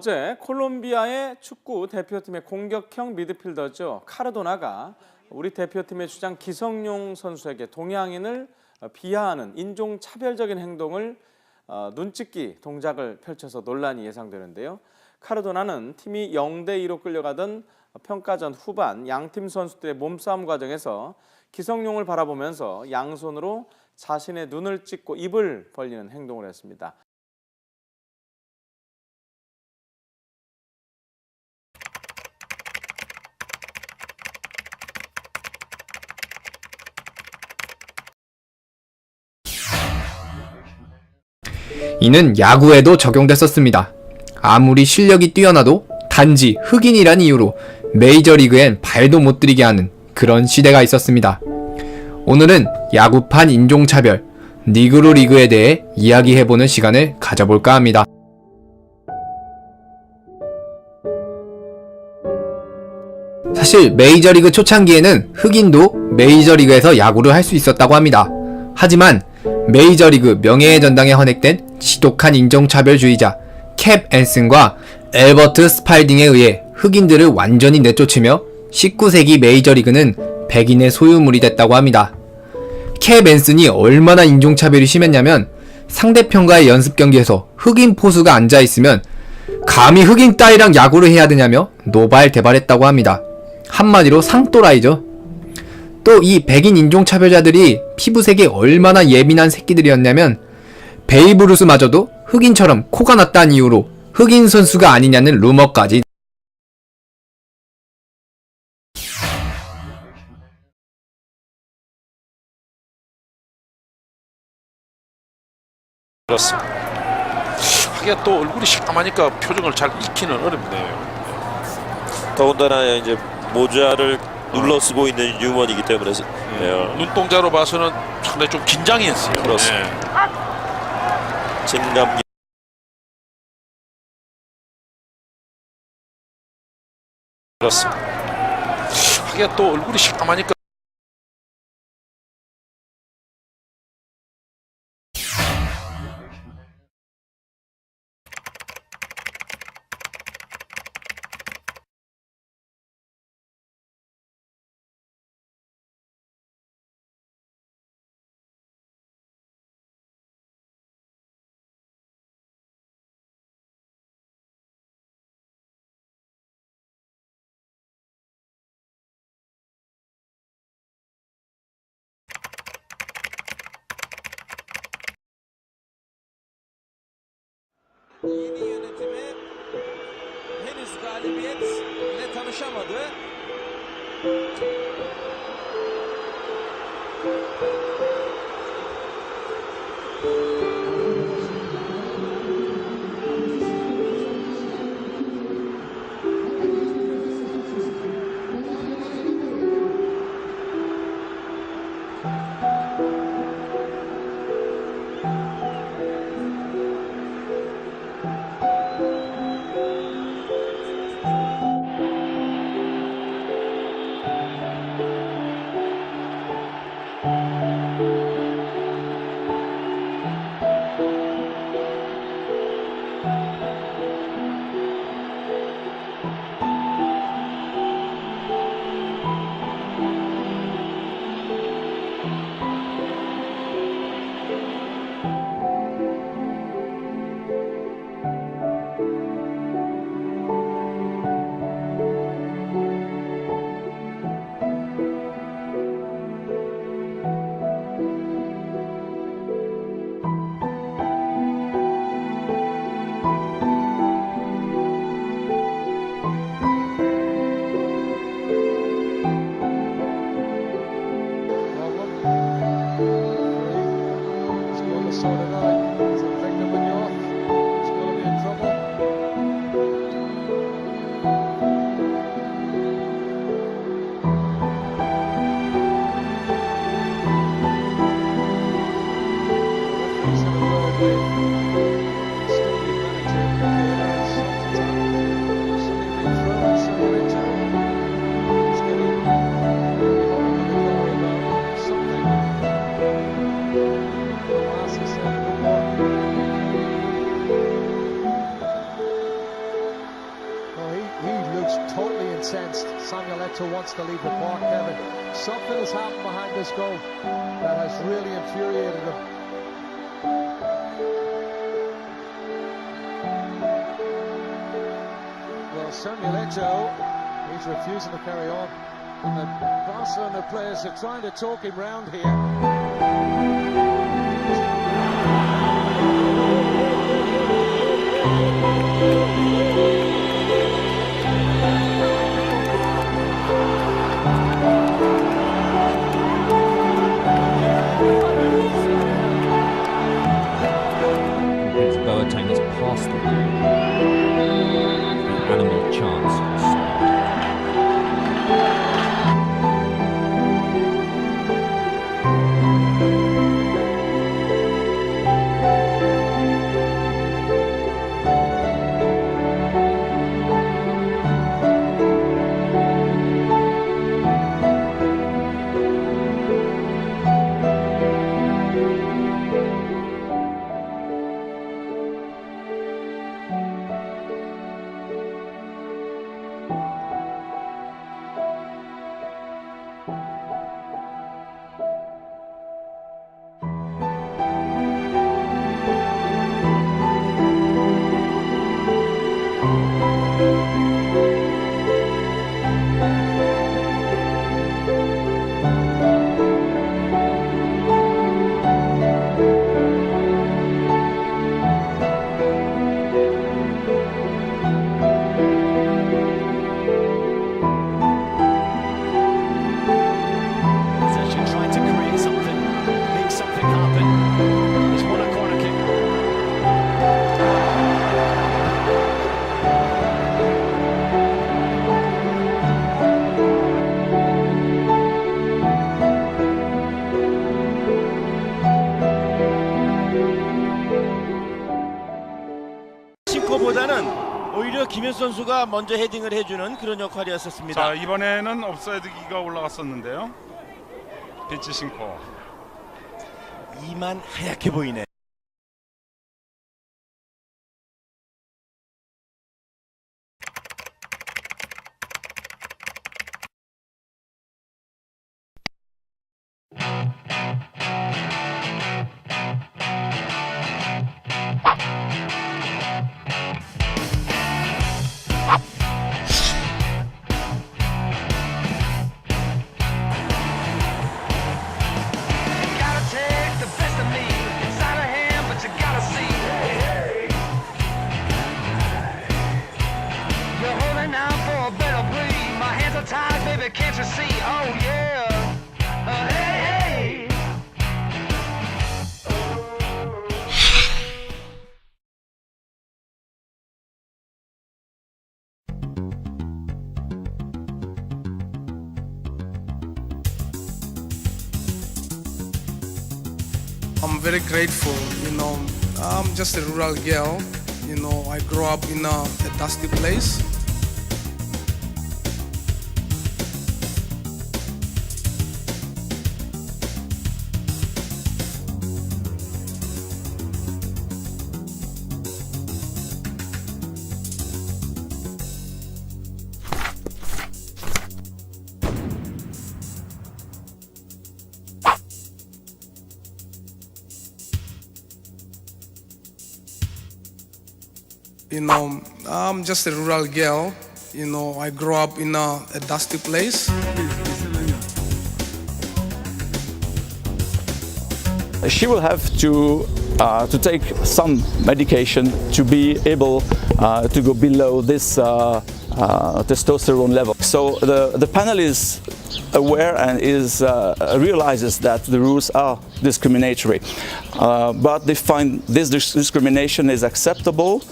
어제 콜롬비아의 축구 대표팀의 공격형 미드필더죠 카르도나가 우리 대표팀의 주장 기성용 선수에게 동양인을 비하하는 인종 차별적인 행동을 어, 눈찍기 동작을 펼쳐서 논란이 예상되는데요. 카르도나는 팀이 0대 2로 끌려가던 평가전 후반 양팀 선수들의 몸싸움 과정에서 기성용을 바라보면서 양손으로 자신의 눈을 찍고 입을 벌리는 행동을 했습니다. 이는 야구에도 적용됐었습니다. 아무리 실력이 뛰어나도 단지 흑인이란 이유로 메이저리그엔 발도 못 들이게 하는 그런 시대가 있었습니다. 오늘은 야구판 인종차별, 니그로 리그에 대해 이야기해보는 시간을 가져볼까 합니다. 사실 메이저리그 초창기에는 흑인도 메이저리그에서 야구를 할 수 있었다고 합니다. 하지만 메이저리그 명예의 전당에 헌액된 지독한 인종차별주의자 캡 앤슨과 엘버트 스팔딩에 의해 흑인들을 완전히 내쫓으며 19세기 메이저리그는 백인의 소유물이 됐다고 합니다. 캡 앤슨이 얼마나 인종차별이 심했냐면 상대편과의 연습 경기에서 흑인 포수가 앉아있으면 감히 흑인 따위랑 야구를 해야 되냐며 노발대발했다고 합니다. 한마디로 상또라이죠. 또 이 백인 인종차별자들이 피부색이 얼마나 예민한 새끼들이었냐면 베이브루스마저도 흑인처럼 코가 났다는 이유로 흑인 선수가 아니냐는 루머까지 그렇습니다. 또 얼굴이 시커하니까 표정을 잘 익히는 어렵네요. 더군다나 이제 모자를 눌러 쓰고 있는 유먼이기 때문에 네, 눈동자로 봐서는 상당히 좀 긴장이 했어요. 그렇습니다. 네. 진감 그렇습니다. 하기야 또 얼굴이 시커하니까 Yeni yönetimi henüz galibiyetle tanışamadı. Something has happened behind this goal that has really infuriated him. Well, Samuel he's refusing to carry on. And the Barcelona players are trying to talk him round here. 선수가 먼저 헤딩을 해주는 그런 역할이었었습니다. 자 이번에는 업사이드기가 올라갔었는데요. 피치 싱커. 이만 하얗게 보이네. Very grateful, you know. I'm just a rural girl, you know. I grew up in a, a dusty place. You know, I'm just a rural girl. You know, I grew up in a, a dusty place. she will have to uh, to take some medication to be able uh, to go below this uh, uh, testosterone level. So the, the panel is aware and is uh, realizes that the rules are discriminatory, uh, but they find this dis- discrimination is acceptable,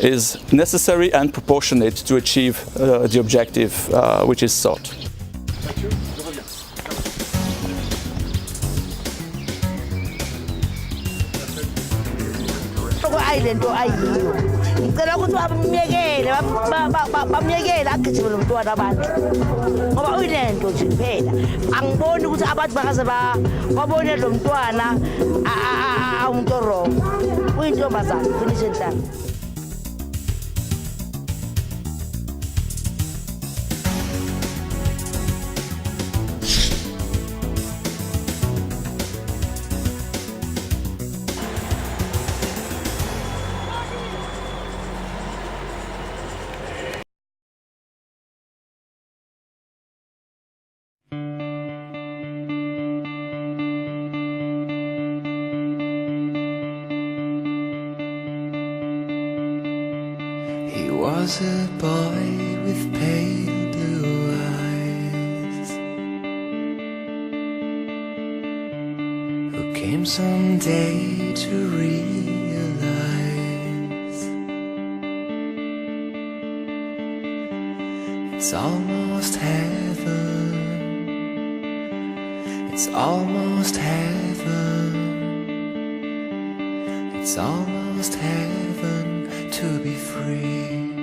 is necessary and proportionate to achieve uh, the objective uh, which is sought. ตั ndicela ukuthi bamyekele bamyekele agijime lo mntwana abantu ngoba uyilento nje kuphela angiboni ukuthi abantu bakaze babone lo mntwana awumuntu orongo uyintombazane finishe nhlanga was a boy with pale blue eyes who came someday to realize it's almost heaven. It's almost heaven. It's almost heaven to be free.